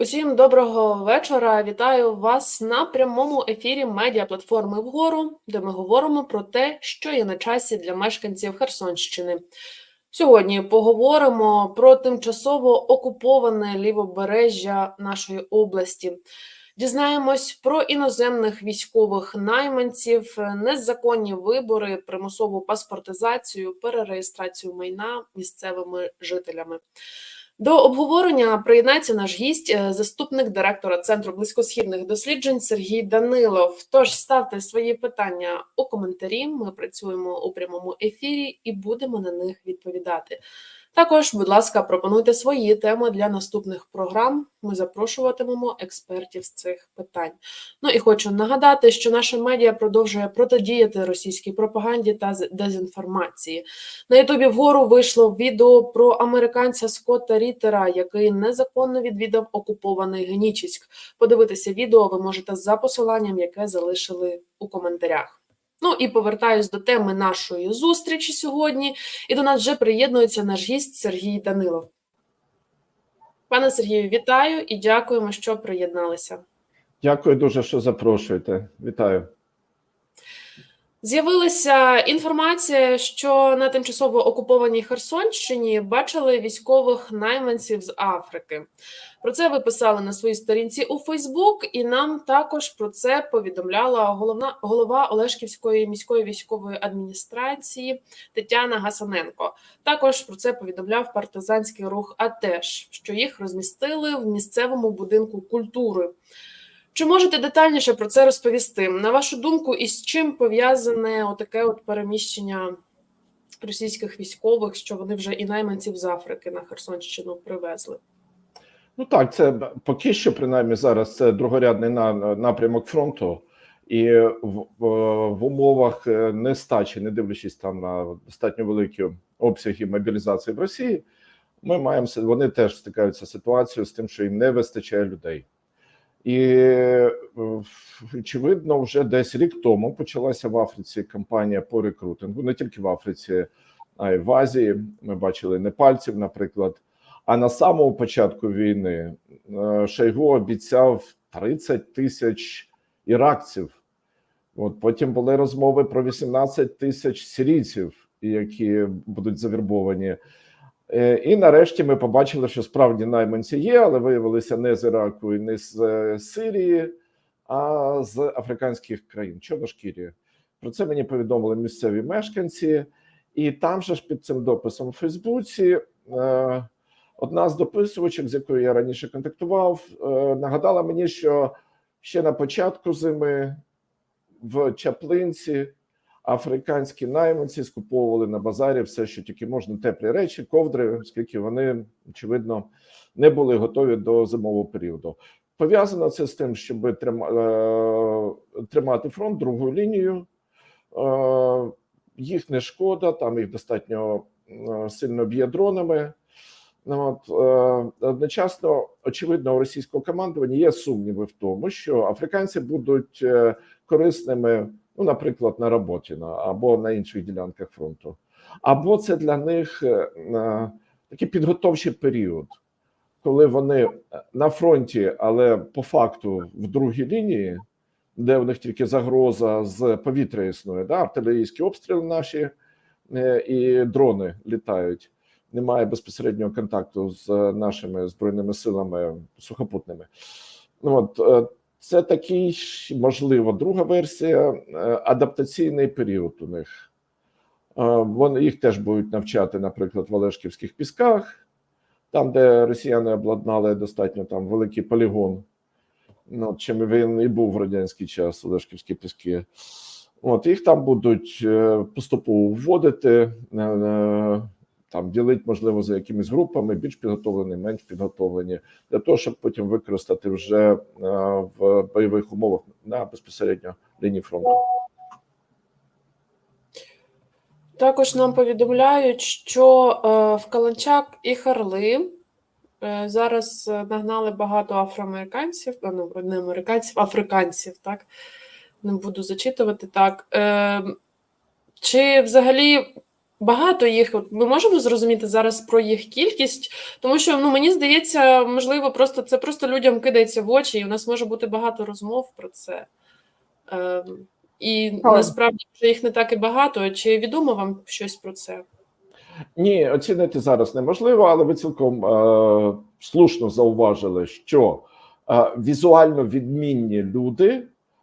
Усім доброго вечора. Вітаю вас на прямому ефірі медіаплатформи Вгору, де ми говоримо про те, що є на часі для мешканців Херсонщини. Сьогодні поговоримо про тимчасово окуповане лівобережжя нашої області. Дізнаємось про іноземних військових найманців, незаконні вибори, примусову паспортизацію, перереєстрацію майна місцевими жителями. До обговорення приєднається наш гість, е, заступник директора Центру близькосхідних досліджень Сергій Данилов. Тож ставте свої питання у коментарі. Ми працюємо у прямому ефірі і будемо на них відповідати. Також, будь ласка, пропонуйте свої теми для наступних програм. Ми запрошуватимемо експертів з цих питань. Ну і хочу нагадати, що наша медіа продовжує протидіяти російській пропаганді та дезінформації. На Ютубі вгору вийшло відео про американця Скотта Рітера, який незаконно відвідав окупований Генічіськ. Подивитися відео ви можете за посиланням, яке залишили у коментарях. Ну і повертаюсь до теми нашої зустрічі сьогодні. І до нас вже приєднується наш гість Сергій Данилов. Пане Сергію, вітаю і дякуємо, що приєдналися. Дякую дуже, що запрошуєте. Вітаю. З'явилася інформація, що на тимчасово окупованій Херсонщині бачили військових найманців з Африки. Про це ви писали на своїй сторінці у Фейсбук, і нам також про це повідомляла головна голова Олешківської міської військової адміністрації Тетяна Гасаненко. Також про це повідомляв партизанський рух АТЕШ, що їх розмістили в місцевому будинку культури. Чи можете детальніше про це розповісти? На вашу думку, і з чим пов'язане отаке от переміщення російських військових, що вони вже і найманців з Африки на Херсонщину привезли? Ну так, це поки що, принаймні, зараз це другорядний на- напрямок фронту, і в, в, умовах е, нестачі, не дивлячись там на достатньо великі обсяги мобілізації в Росії, ми маємо вони теж стикаються з ситуацією з тим, що їм не вистачає людей. І е, очевидно, вже десь рік тому почалася в Африці кампанія по рекрутингу, не тільки в Африці, а й в Азії. Ми бачили непальців, наприклад. А на самому початку війни е, Шойгу обіцяв 30 тисяч іракців. От потім були розмови про 18 тисяч сирійців, які будуть завірбовані. Е, І нарешті ми побачили, що справді найманці є, але виявилися не з Іраку і не з е, Сирії, а з африканських країн, чорношкірі. Про це мені повідомили місцеві мешканці, і там же ж під цим дописом у Фейсбуці. Одна з дописувачок, з якою я раніше контактував, е, нагадала мені, що ще на початку зими в Чаплинці африканські найманці скуповували на базарі все, що тільки можна, теплі речі, ковдри, оскільки вони, очевидно, не були готові до зимового періоду. Пов'язано це з тим, щоб е, тримати фронт другою лінією. Е, Їх не шкода, там їх достатньо сильно б'є дронами. Ну, От, е, одночасно, очевидно, у російського командування є сумніви в тому, що африканці будуть е, корисними, ну, наприклад, на роботі або на інших ділянках фронту, або це для них е, такий підготовчий період, коли вони на фронті, але по факту в другій лінії, де у них тільки загроза з повітря існує, да, артилерійські обстріли наші і дрони літають немає безпосереднього контакту з нашими збройними силами сухопутними. Ну от е, це такий можливо, друга версія е, адаптаційний період у них. Е, Вони їх теж будуть навчати, наприклад, в Олешківських пісках, там, де росіяни обладнали достатньо там великий полігон. Ну, чим він і був в радянський час, Олешківські піски. От їх там будуть е, поступово вводити. Там ділить, можливо, за якимись групами, більш підготовлені, менш підготовлені, для того, щоб потім використати вже е, в бойових умовах на безпосередньо лінії фронту. Також нам повідомляють, що е, в Каланчак і Харли е, зараз нагнали багато афроамериканців, ну, не американців, африканців, так? Не буду зачитувати так. Е, чи взагалі багато їх. Ми можемо зрозуміти зараз про їх кількість, тому що ну мені здається, можливо, просто це просто людям кидається в очі, і у нас може бути багато розмов про це. Ем, і Але- насправді вже їх не так і багато. Чи відомо вам щось про це? Ні, оцінити зараз неможливо, але ви цілком е, слушно зауважили, що е, візуально відмінні люди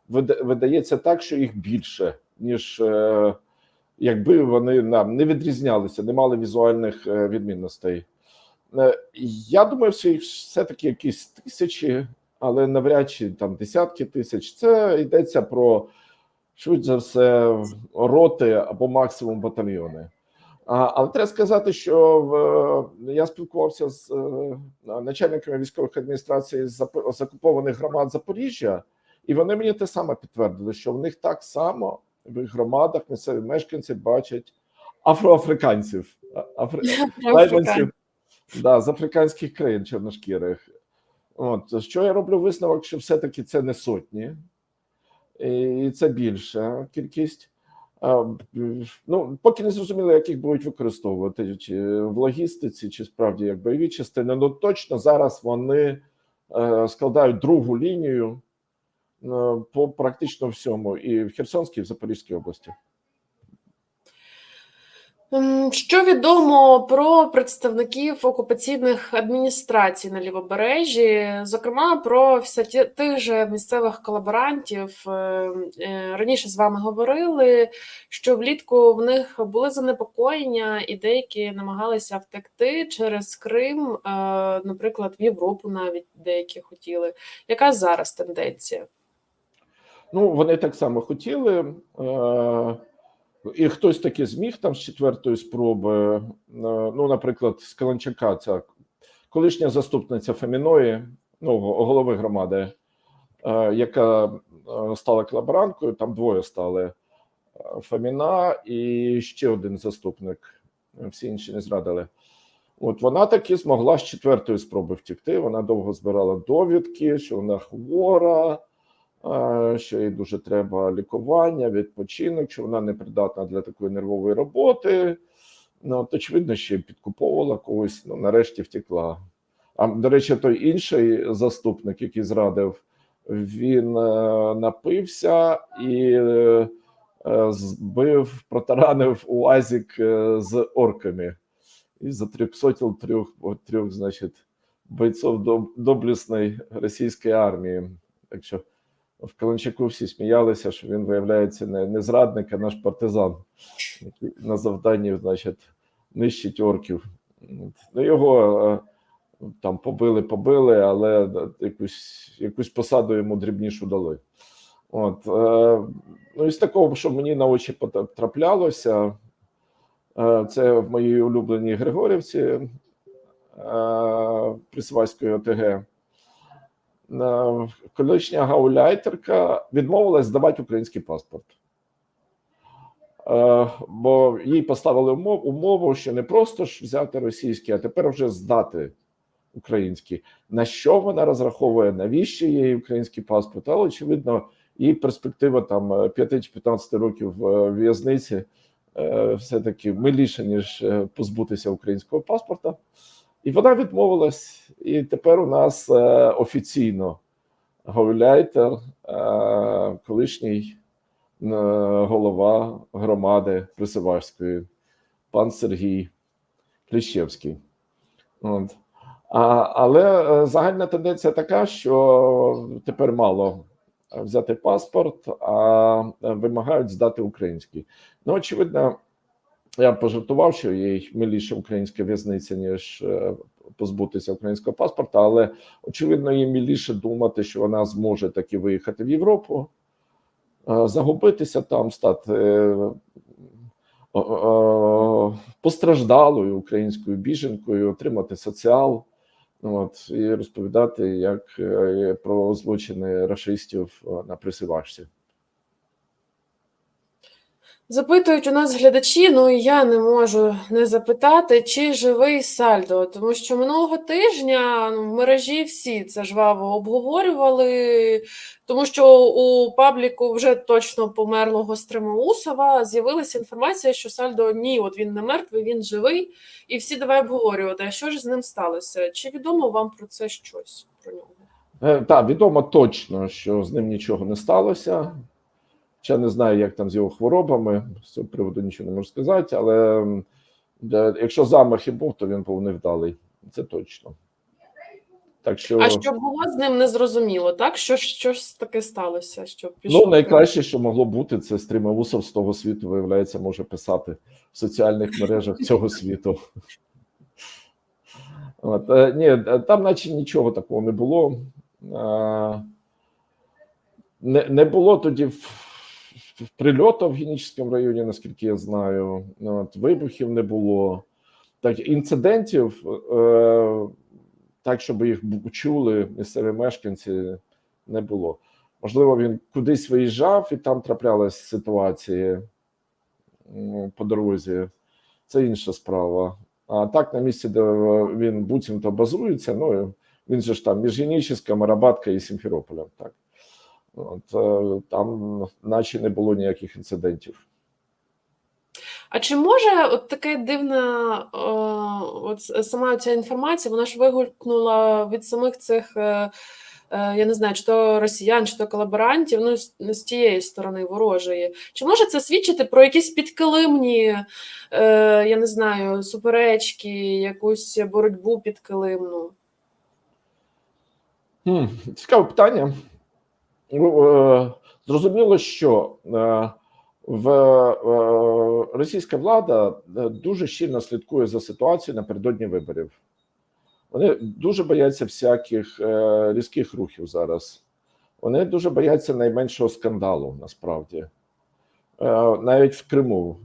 вида- видається так, що їх більше, ніж е, якби вони нам не відрізнялися, не мали візуальних е, відмінностей. Е, я думаю, що їх все-таки якісь тисячі, але навряд чи там десятки тисяч. Це йдеться про швидше за все роти або максимум батальйони. А, але треба сказати, що в, я спілкувався з е, начальниками військових адміністрацій з зап- з окупованих громад Запоріжжя, і вони мені те саме підтвердили, що в них так само громадах місцеві мешканці бачать афроафриканців, афри- найманців да, з африканських країн чорношкірих. От що я роблю висновок, що все-таки це не сотні, і це більша кількість. Ну, поки не зрозуміло, як їх будуть використовувати, чи в логістиці, чи справді як бойові частини. Ну точно зараз вони е, складають другу лінію по практично всьому, і в Херсонській, і в Запорізькій області. Що відомо про представників окупаційних адміністрацій на лівобережжі, зокрема про тих же місцевих колаборантів? Е, е, Раніше з вами говорили, що влітку в них були занепокоєння, і деякі намагалися втекти через Крим, е, наприклад, в Європу навіть деякі хотіли. Яка зараз тенденція? Ну, вони так само хотіли. Е, і хтось таки зміг там з четвертої спроби. Е, ну, наприклад, з Каланчака, ця колишня заступниця Феміної, ну, голови громади, е, яка стала колаборанткою, там двоє стали: Феміна і ще один заступник. Всі інші не зрадили. От вона таки змогла з четвертої спроби втекти. Вона довго збирала довідки, що вона хвора, що їй дуже треба лікування, відпочинок, що вона не придатна для такої нервової роботи. Ну, от, очевидно, ще підкуповувала когось, ну, нарешті втекла. А до речі, той інший заступник, який зрадив, він е, напився і е, збив, протаранив УАЗик е, з орками. І затрьохсотил трьох, трьох, значить, бойців доб- доблесної російської армії. Так в Каланчаку всі сміялися, що він виявляється не, не зрадник, а наш партизан, який на завданні, значить, нищить орків. Ну, його е, там побили, побили, але якусь, якусь посаду йому дрібнішу дали. От, е, ну, із такого, що мені на очі пота- траплялося, е, це в моїй улюбленій Григорівці Присвайської ОТГ. Е, Колишня гауляйтерка відмовилась здавати український паспорт. Е, Бо їй поставили умов- умову, що не просто ж взяти російський, а тепер вже здати український. На що вона розраховує, навіщо їй український паспорт? Але очевидно, її перспектива там 5 чи 15 років в'язниці е, все-таки миліша, ніж е, позбутися українського паспорта. І вона відмовилась, і тепер у нас е, офіційно гауляйтер, е, колишній е, голова громади Присивашської, пан Сергій Кліщевський. От. А, але загальна тенденція така, що тепер мало взяти паспорт, а вимагають здати український. Ну, очевидно, я пожартував, що їй миліше українська в'язниця, ніж е, позбутися українського паспорта, але очевидно, їй миліше думати, що вона зможе таки виїхати в Європу, е, загубитися там, стати е, постраждалою українською біженкою, отримати соціал. От і розповідати як про злочини рашистів е, на присивашці. Запитують у нас глядачі, ну і я не можу не запитати, чи живий Сальдо, тому що минулого тижня ну, в мережі всі це жваво обговорювали, тому що у пабліку вже точно померлого Стримоусова з'явилася інформація, що Сальдо ні, от він не мертвий, він живий, і всі давай обговорювати, а що ж з ним сталося? Чи відомо вам про це щось про нього? Е, Так, відомо точно, що з ним нічого не сталося. Ще не знаю, як там з його хворобами. З цього приводу нічого не можу сказати, але якщо замах і був, то він був невдалий. Це точно. Так що, А що було з ним незрозуміло, так? Що, що ж таке сталося? Що пішов ну, найкраще, що могло бути, це стрімовусов з того світу, виявляється, може писати в соціальних мережах цього світу. От, е, ні, е, там, наче нічого такого не було. Не, не було тоді прильоту в Генічському районі, наскільки я знаю. От, вибухів не було. Так, інцидентів, е, так, щоб їх чули місцеві мешканці, не було. Можливо, він кудись виїжджав і там траплялись ситуації по дорозі. Це інша справа. А так, на місці, де він буцімто базується, ну він же ж там між Генічеськом, Арабатка і Сімферополем. Так. От, е, там, наче не було ніяких інцидентів. А чи може от таке дивна е, от сама ця інформація, вона ж вигулькнула від самих цих, е, я не знаю, чи то росіян, чи то колаборантів, ну з, з тієї сторони ворожої. Чи може це свідчити про якісь підкилимні, я не знаю, суперечки, якусь боротьбу підкилимну? Хм, цікаве питання. Е, Зрозуміло, що е, в е, російська влада дуже щільно слідкує за ситуацією напередодні виборів. Вони дуже бояться всяких різких рухів зараз. Вони дуже бояться найменшого скандалу насправді. Навіть в Криму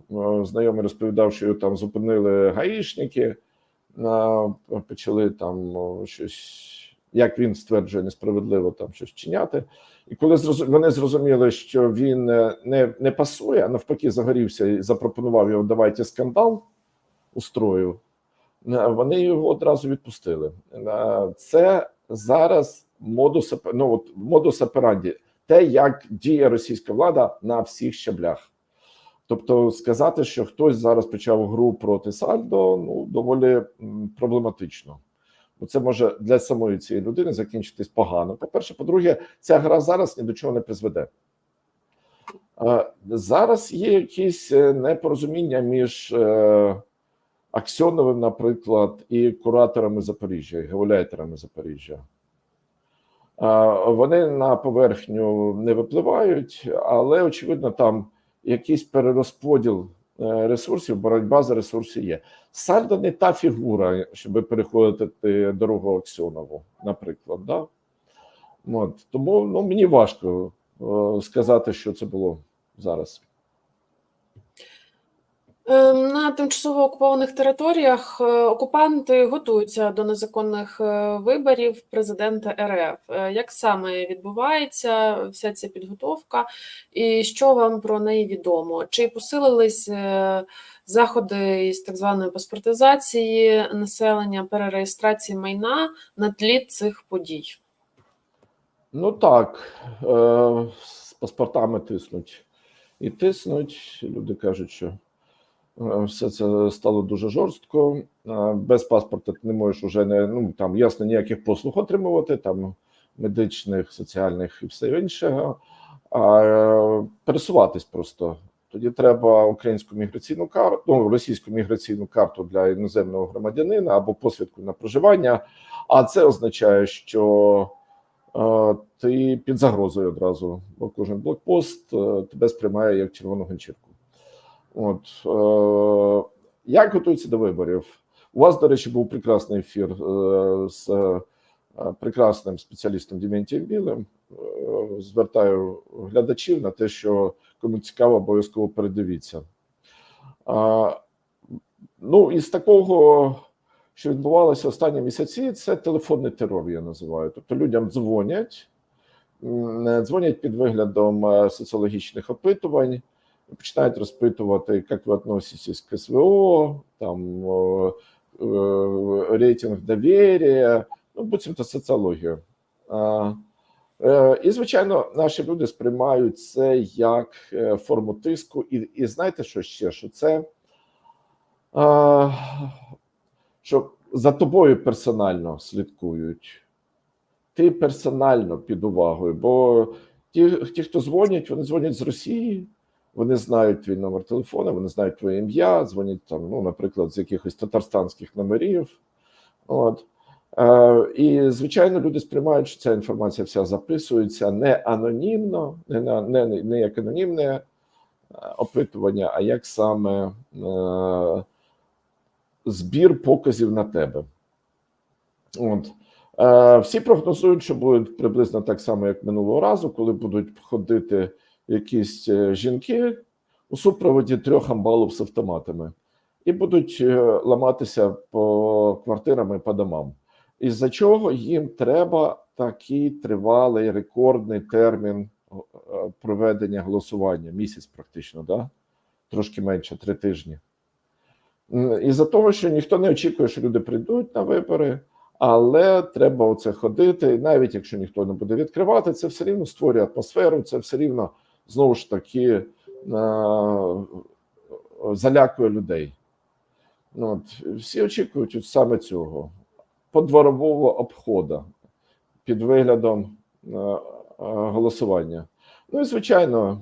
знайомий розповідав, що там зупинили гаїшники, почали там щось, як він стверджує, несправедливо там щось чиняти. І коли вони зрозуміли, що він е, не, не пасує, а навпаки, загорівся і запропонував його давайте скандал устроїв, е, вони його одразу відпустили. Е, Це зараз модус, ну, от, модус операнді, те, як діє російська влада на всіх щаблях. Тобто сказати, що хтось зараз почав гру проти Сальдо, ну доволі проблематично. Бо це може для самої цієї людини закінчитись погано. По-перше, по-друге, ця гра зараз ні до чого не призведе. Зараз є якісь е, непорозуміння між е, Аксьоновим, наприклад, і кураторами Запоріжжя, геоляйтерами Запоріжжя. Вони на поверхню не випливають, але очевидно, там якийсь перерозподіл ресурсів, боротьба за ресурси є. Сальдо не та фігура, щоб переходити дорогу Аксьонову, наприклад. Да? От, тому ну, мені важко е, сказати, що це було зараз. Е, На тимчасово окупованих територіях е, окупанти готуються до незаконних е, виборів президента РФ. Як саме відбувається вся ця підготовка, і що вам про неї відомо? Чи посилились заходи із так званої паспортизації населення, перереєстрації майна на тлі цих подій? Ну так, з паспортами тиснуть і тиснуть. Люди кажуть, що все це стало дуже жорстко. Е, Без паспорта ти не можеш уже не ну там ясно ніяких послуг отримувати, там медичних, соціальних і все інше. А е, пересуватись просто. Тоді треба українську міграційну карту, ну, російську міграційну карту для іноземного громадянина або посвідку на проживання. А це означає, що е, ти під загрозою одразу, бо кожен блокпост е, тебе сприймає як червону ганчірку. От е, як готуються до виборів? У вас, до речі, був прекрасний ефір е, з е, прекрасним спеціалістом Діментієм Білим. Е, звертаю глядачів на те, що кому цікаво, обов'язково передивіться. А, ну, із такого, що відбувалося останні місяці, це телефонний терор, я називаю. Тобто людям дзвонять, дзвонять під виглядом е, соціологічних опитувань починають розпитувати, як ви відноситесь к СВО, там е, е, рейтинг довір'я, ну, буцімто соціологію. І, звичайно, наші люди сприймають це як форму тиску. І, і знаєте, що ще? Що це що за тобою персонально слідкують. Ти персонально під увагою, бо ті, ті, хто дзвонять, вони дзвонять з Росії, вони знають твій номер телефону, вони знають твоє ім'я, дзвонять там, ну, наприклад, з якихось татарстанських номерів. От. Е, і, звичайно, люди сприймають, що ця інформація вся записується не анонімно, не, на- не, не як анонімне е, опитування, а як саме е, збір показів на тебе. От. Е, всі прогнозують, що буде приблизно так само, як минулого разу, коли будуть ходити якісь е, жінки у супроводі трьох амбалів з автоматами і будуть е, ламатися по квартирам і по домам. Із-за чого їм треба такий тривалий рекордний термін е, проведення голосування місяць, практично, да? трошки менше три тижні. М, Із-за того, що ніхто не очікує, що люди прийдуть на вибори, але треба оце ходити. І навіть якщо ніхто не буде відкривати, це все рівно створює атмосферу, це все рівно знову ж таки е, залякує людей. Ну, От, всі очікують от саме цього подворового обходу під виглядом е, е, голосування. Ну і звичайно,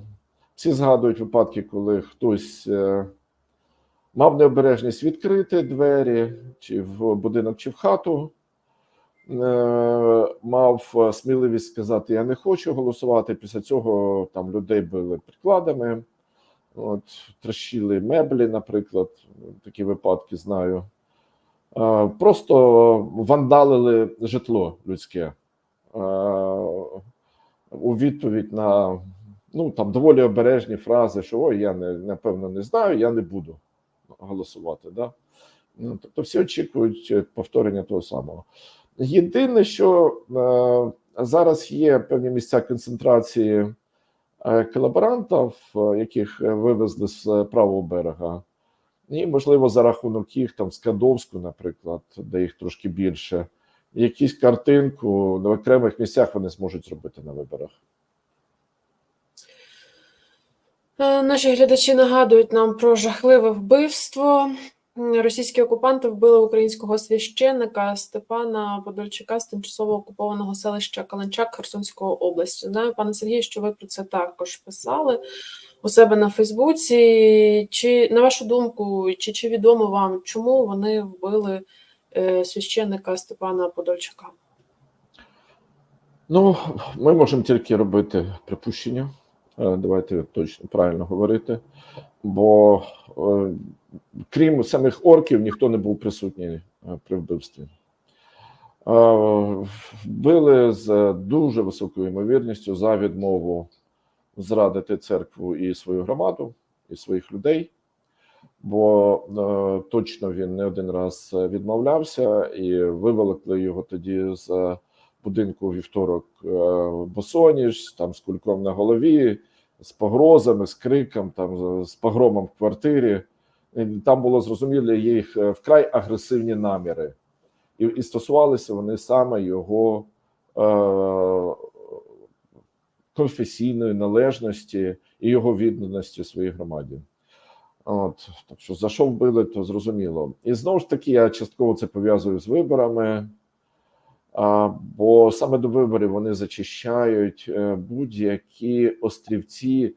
всі згадують випадки, коли хтось мав необережність відкрити двері, чи в будинок, чи в хату. Е, Мав е, сміливість сказати: Я не хочу голосувати. Після цього там людей били прикладами, от, трощили меблі, наприклад, такі випадки знаю. Е, Просто вандалили житло людське у відповідь на ну, там, доволі обережні фрази, що ой, я не, напевно не знаю, я не буду голосувати. Да? Ну, тобто всі очікують повторення того самого. Єдине, що е, зараз є певні місця концентрації е, колаборантів, е, яких вивезли з правого берега, і, можливо, за рахунок їх там в Скадовську, наприклад, де їх трошки більше, якісь картинку на окремих місцях вони зможуть зробити на виборах. Наші глядачі нагадують нам про жахливе вбивство. Російські окупанти вбили українського священника Степана Подольчака з тимчасово окупованого селища Каланчак Херсонської області. Знаю, пане Сергію, що ви про це також писали у себе на Фейсбуці. Чи на вашу думку, чи, чи відомо вам, чому вони вбили е, священника Степана Подольчака? Ну, ми можемо тільки робити припущення. Е, Давайте точно правильно говорити. Бо е, крім самих орків, ніхто не був присутній е, при вбивстві. Вбили з дуже високою ймовірністю за відмову зрадити церкву і свою громаду, і своїх людей. Бо точно він не один раз відмовлявся і виволокли його тоді з будинку вівторок босоніж, там з кульком на голові, з погрозами, з криком, там з погромом в квартирі. Там було зрозуміло їх е, вкрай агресивні наміри, і, і стосувалися вони саме його е, конфесійної належності і його відданості своїй громаді. От так що за що вбили, то зрозуміло. І знову ж таки, я частково це пов'язую з виборами. Бо саме до виборів вони зачищають е, будь-які острівці,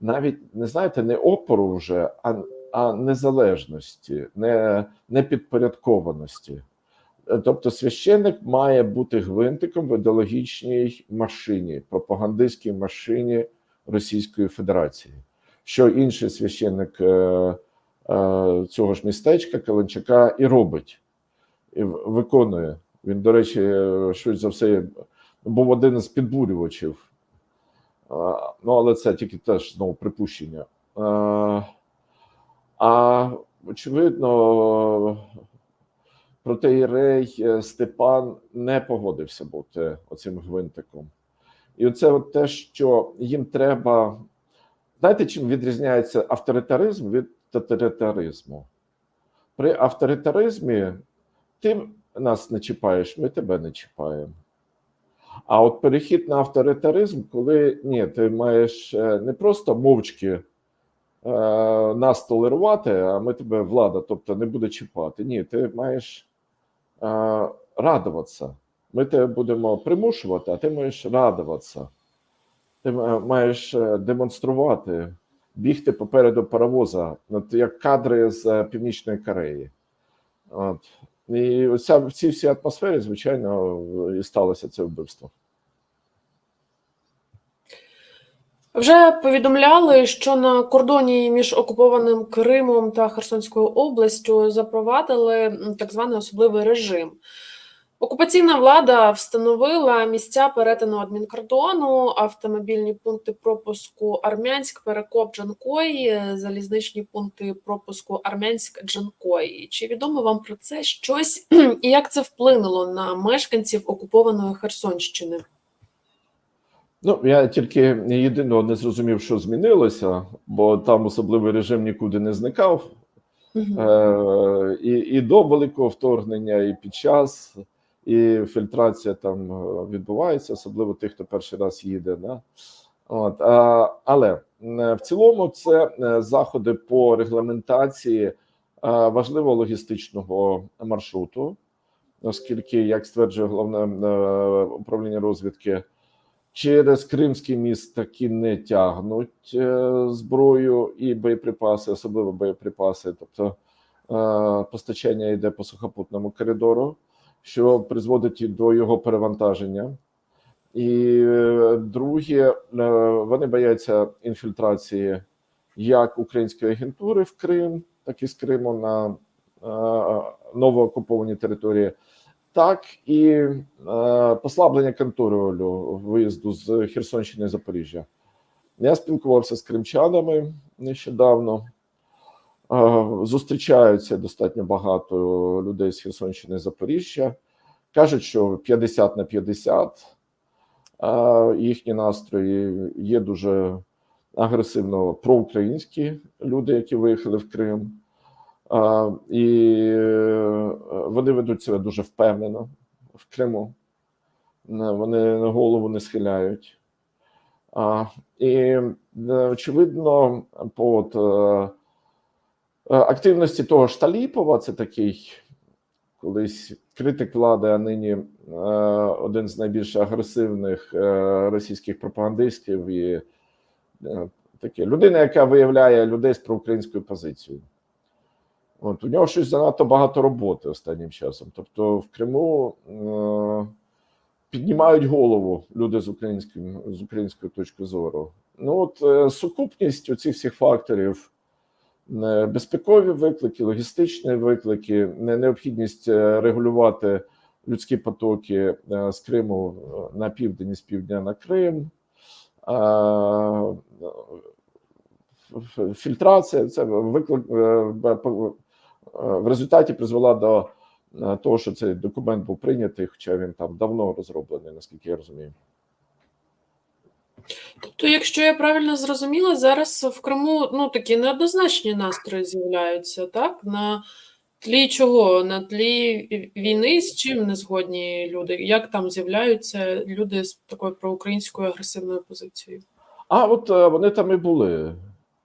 навіть не знаєте, не опору вже, а, а незалежності, не, не підпорядкованості. Е, Тобто священник має бути гвинтиком в ідеологічній машині, пропагандистській машині Російської Федерації. Що інший священник е, цього ж містечка Каленчака і робить, і виконує. Він, до речі, е, швидше за все, був один із підбурювачів. Ну, але це тільки теж знову припущення. А, а очевидно, протеєрей е, Степан не погодився бути оцим гвинтиком. І оце от те, що їм треба знаєте, чим відрізняється авторитаризм від тоталітаризму? При авторитаризмі ти нас не чіпаєш, ми тебе не чіпаємо. А от перехід на авторитаризм, коли ні, ти маєш е, не просто мовчки е, нас толерувати, а ми тебе влада, тобто не буде чіпати. Ні, ти маєш е, радуватися. Ми тебе будемо примушувати, а ти маєш радуватися. Ти маєш демонструвати, бігти попереду паровоза, як кадри з Північної Кореї. От. І оця, в цій всій атмосфері, звичайно, і сталося це вбивство. Вже повідомляли, що на кордоні між окупованим Кримом та Херсонською областю запровадили так званий особливий режим. Окупаційна влада встановила місця перетину адмінкордону, автомобільні пункти пропуску Армянськ, Перекоп, Джанкой, залізничні пункти пропуску Армянськ, Джанкой. Чи відомо вам про це щось і як це вплинуло на мешканців окупованої Херсонщини? Ну, я тільки єдиного не зрозумів, що змінилося, бо там особливий режим нікуди не зникав. Мгм. Е, і, і до великого вторгнення, і під час, і фільтрація там е, відбувається, особливо тих, хто перший раз їде. Да? От, але в цілому це е, заходи по регламентації е, важливого логістичного маршруту, оскільки, як стверджує головне управління розвідки, через Кримський міст таки не тягнуть зброю і боєприпаси, особливо боєприпаси. Тобто постачання йде по сухопутному коридору, що призводить до його перевантаження. І е, друге, е, вони бояться інфільтрації як української агентури в Крим, так і з Криму на е, новоокуповані території, так і послаблення контролю виїзду з Херсонщини і Запоріжжя. Я спілкувався з кримчанами нещодавно. Е, Зустрічаються достатньо багато людей з Херсонщини і Запоріжжя. Кажуть, що 50 на 50 е, їхні настрої є дуже агресивно проукраїнські люди, які виїхали в Крим. І е, вони ведуть себе дуже впевнено в Криму. Вони голову не схиляють. І очевидно, по от, активності того ж Таліпова, це такий колись критик влади, а нині е, один з найбільш агресивних е, російських пропагандистів і е, таке людина, яка виявляє людей з проукраїнською позицією. От у нього щось занадто багато роботи останнім часом. Тобто в Криму е, піднімають голову люди з українським з української точки зору. Ну от е, сукупність оцих всіх факторів, е, безпекові виклики, логістичні виклики, необхідність е, регулювати людські потоки е, з Криму е, на південь і з півдня на Крим. е, Фільтрація це виклик е, в результаті призвела до е, того, що цей документ був прийнятий, хоча він там давно розроблений, наскільки я розумію. Тобто, якщо я правильно зрозуміла, зараз в Криму ну такі неоднозначні настрої з'являються, так? На тлі чого? На тлі війни з чим не згодні люди? Як там з'являються люди з такою проукраїнською агресивною позицією? А от е, вони там і були,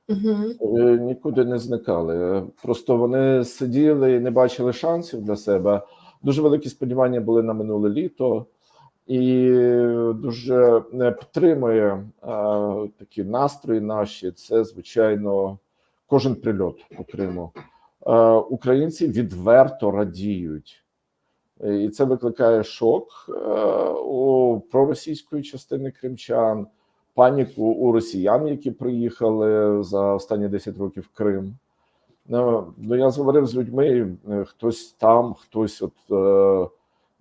Угу. нікуди не зникали. Е, Просто вони сиділи і не бачили шансів для себе. Дуже великі сподівання були на минуле літо, і дуже е, підтримує е, такі настрої наші. Це звичайно кожен прильот по Криму. Е, Українці відверто радіють. І це викликає шок е, у проросійської частини кримчан, паніку у росіян, які приїхали за останні 10 років в Крим. Ну, я говорив з людьми, хтось там, хтось от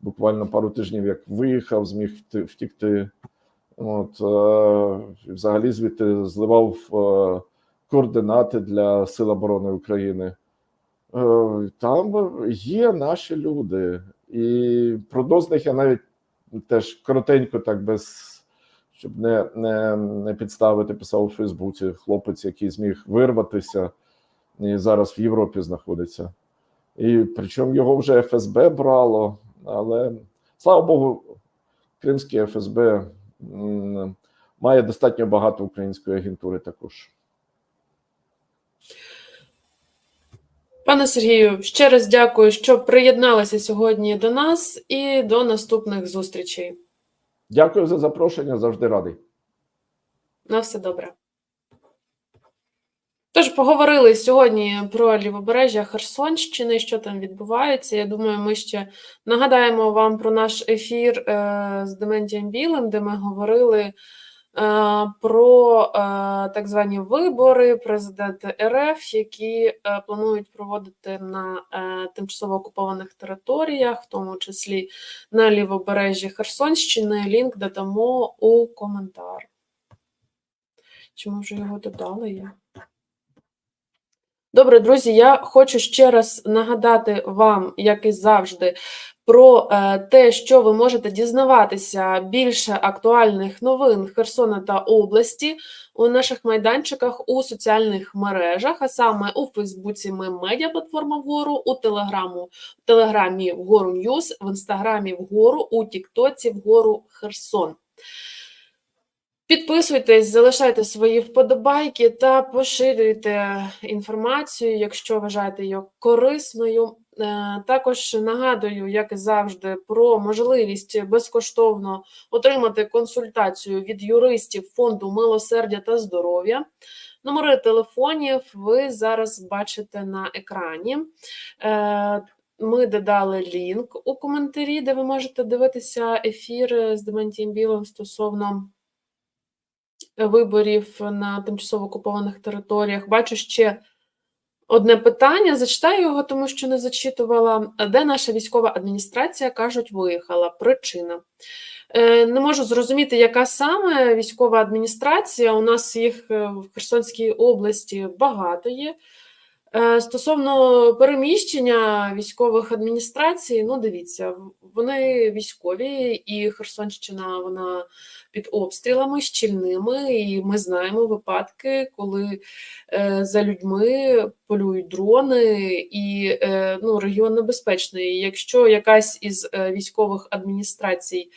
буквально пару тижнів як виїхав, зміг втікти. От, е, взагалі звідти зливав е, координати для Сил оборони України. Е, Там є наші люди, і про них я навіть теж коротенько, так без щоб не, не, не підставити, писав у Фейсбуці хлопець, який зміг вирватися і зараз в Європі знаходиться. І причому його вже ФСБ брало, але слава Богу, Кримське ФСБ має достатньо багато української агентури також. Пане Сергію, ще раз дякую, що приєдналися сьогодні до нас і до наступних зустрічей. Дякую за запрошення, завжди радий. На все добре. Тож поговорили сьогодні про лівобережжя Херсонщини, що там відбувається. Я думаю, ми ще нагадаємо вам про наш ефір е, з Дементієм Білим, де ми говорили е, про е, так звані вибори президента РФ, які планують проводити на тимчасово окупованих територіях, в тому числі на лівобережжі Херсонщини. Лінк додамо у коментар. Чи ми вже його додали? Я? Добре, друзі, я хочу ще раз нагадати вам, як і завжди, про е, те, що ви можете дізнаватися більше актуальних новин Херсона та області у наших майданчиках у соціальних мережах, а саме у Фейсбуці ми медіаплатформа вгору, у Телеграму, в Телеграмі вгору Ньюс, в Інстаграмі вгору, у Тіктоці вгору Херсон. Підписуйтесь, залишайте свої вподобайки та поширюйте інформацію, якщо вважаєте її корисною. Е, Також нагадую, як і завжди, про можливість безкоштовно отримати консультацію від юристів фонду милосердя та здоров'я. Номери телефонів ви зараз бачите на екрані. Е, Ми додали лінк у коментарі, де ви можете дивитися ефір з Дементієм Білим стосовно виборів на тимчасово окупованих територіях. Бачу ще одне питання. Зачитаю його, тому що не зачитувала. Де наша військова адміністрація кажуть, виїхала? Причина. Е, Не можу зрозуміти, яка саме військова адміністрація. У нас їх е, в Херсонській області багато є. Е, Стосовно переміщення військових адміністрацій, ну дивіться, вони військові, і Херсонщина вона під обстрілами щільними, і ми знаємо випадки, коли е, за людьми полюють дрони, і е, ну, регіон небезпечний. Якщо якась із військових адміністрацій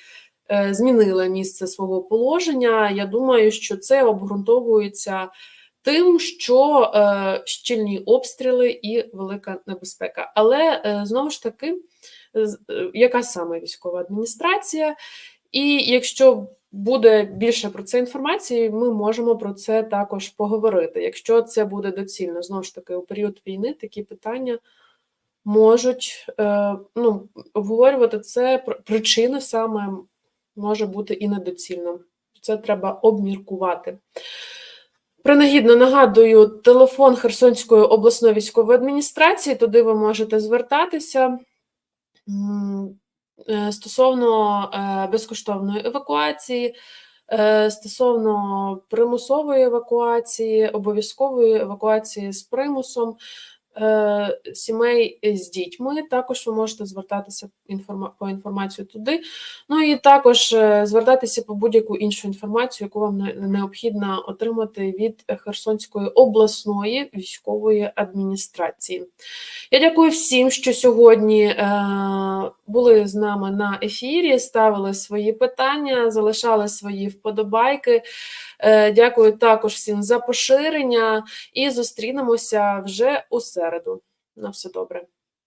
змінила місце свого положення, я думаю, що це обґрунтовується тим, що е, щільні обстріли і велика небезпека. Але е, знову ж таки, е, яка саме військова адміністрація, і якщо буде більше про це інформації, ми можемо про це також поговорити. Якщо це буде доцільно, знову ж таки, у період війни такі питання можуть е, ну, обговорювати це. пр- Причина саме може бути і недоцільно. Це треба обміркувати. Принагідно нагадую, телефон Херсонської обласної військової адміністрації, туди ви можете звертатися е, стосовно е, безкоштовної евакуації, е, стосовно примусової евакуації, обов'язкової евакуації з примусом. Е, Сімей з дітьми також ви можете звертатися по інформацію туди. Ну і також е, звертатися по будь-яку іншу інформацію, яку вам необхідно отримати від Херсонської обласної військової адміністрації. Я дякую всім, що сьогодні е, були з нами на ефірі, ставили свої питання, залишали свої вподобайки. Дякую також всім за поширення і зустрінемося вже у середу. На все добре.